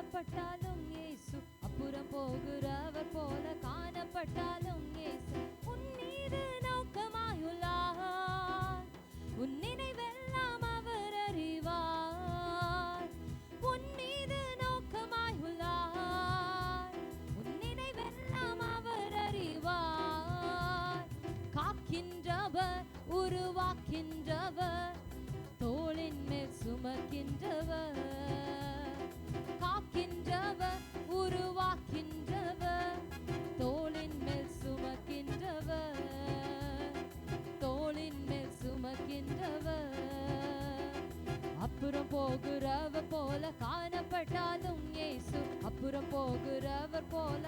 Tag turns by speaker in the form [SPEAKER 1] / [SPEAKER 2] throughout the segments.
[SPEAKER 1] காணப்பட்டாலும் இயேசு. அப்புறம் போகிறவர் போல காணப்பட்டாலும் இயேசு. உன் மீது நோக்கமாயுள்ளார். உன் நினைவெல்லாம் அவர் அறிவார். உன் மீது நோக்கமாயுள்ளார். உன் நினைவெல்லாம் அவர் அறிவார். காக்கின்றவர் உருவாக்கின்றவர். தோளின் மேல் சுமக்கின்றவர். போகிறவர் போல காணப்பட்டாலும் இயேசு அப்புறம் போகிறவர் போல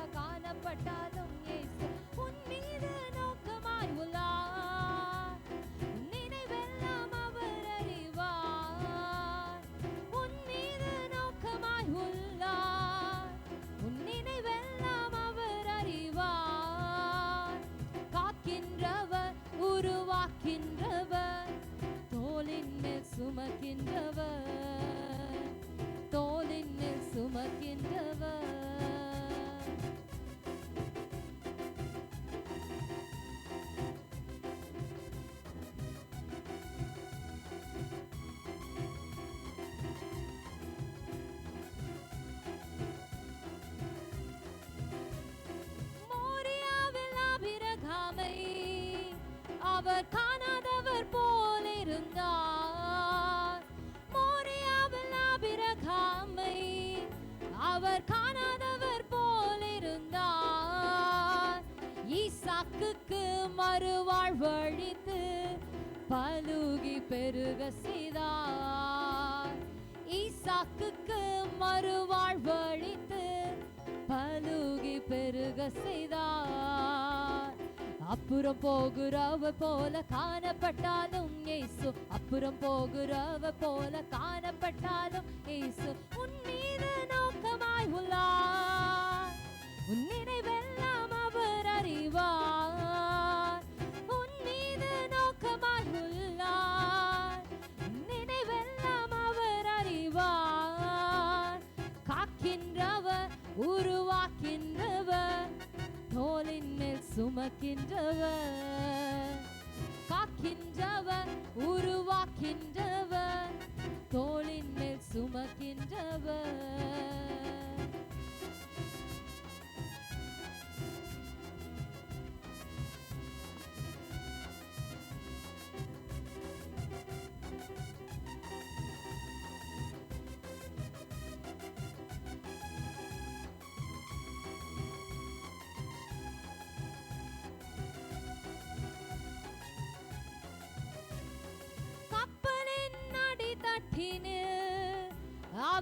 [SPEAKER 1] அவர் காணாதவர் போல் இருந்தார். மோரியாவில் அபிரகாமை அவர் காணாதவர் போல் இருந்தார். ஈசாக்குக்கு மறுவாழ்வழித்து பலுகி பெருக செய்தார். ஈசாக்குக்கு மறுவாழ்வழித்து பலுகி பெருக செய்தார். அப்புறம் போகிறவ போல காணப்பட்டாலும் ஏசு அப்புறம் போகிறவ போல காணப்பட்டாலும் ஏசு உன் மீது நோக்கமாய் உள்ளார் உன் நினைவெல்லாம் அவர் அறிவார் உன் மீது நோக்கமாய் உள்ளார் நினைவெல்லாம் அவர் அறிவார் காக்கின்றவர் உரு சுமக்கின்றவர்.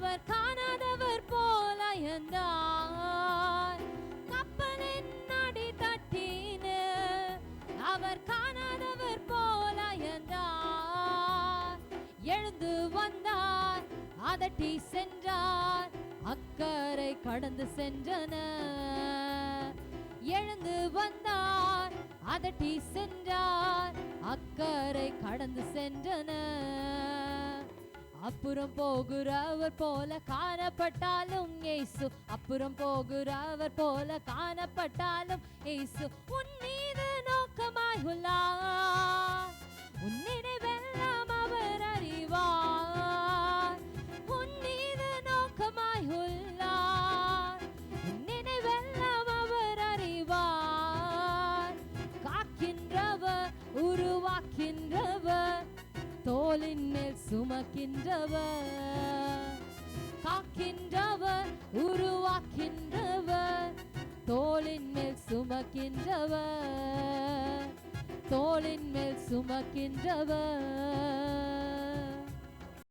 [SPEAKER 1] அவர் காணாதவர் போல இருந்தார் கப்பலின் அடித்தட்டினு அவர் காணாதவர் போல இருந்தார் எழுந்து வந்தார் அதட்டி சென்றார். அக்கறை கடந்து சென்றனர் எழுந்து வந்தார் அதட்டி சென்றார். அக்கறை கடந்து சென்றனர் அப்புறம் போகிறவர் போல காணப்பட்டாலும் ஏசு. அப்புறம் போகிறவர் போல காணப்பட்டாலும் ஏசு. உன் மீது நோக்கமாய் தோளின் மேல் சுமக்கின்றவர். காக்கின்றவர் உருவாக்கின்றவர். தோளின் மேல் சுமக்கின்றவர். தோளின் மேல் சுமக்கின்றவர்.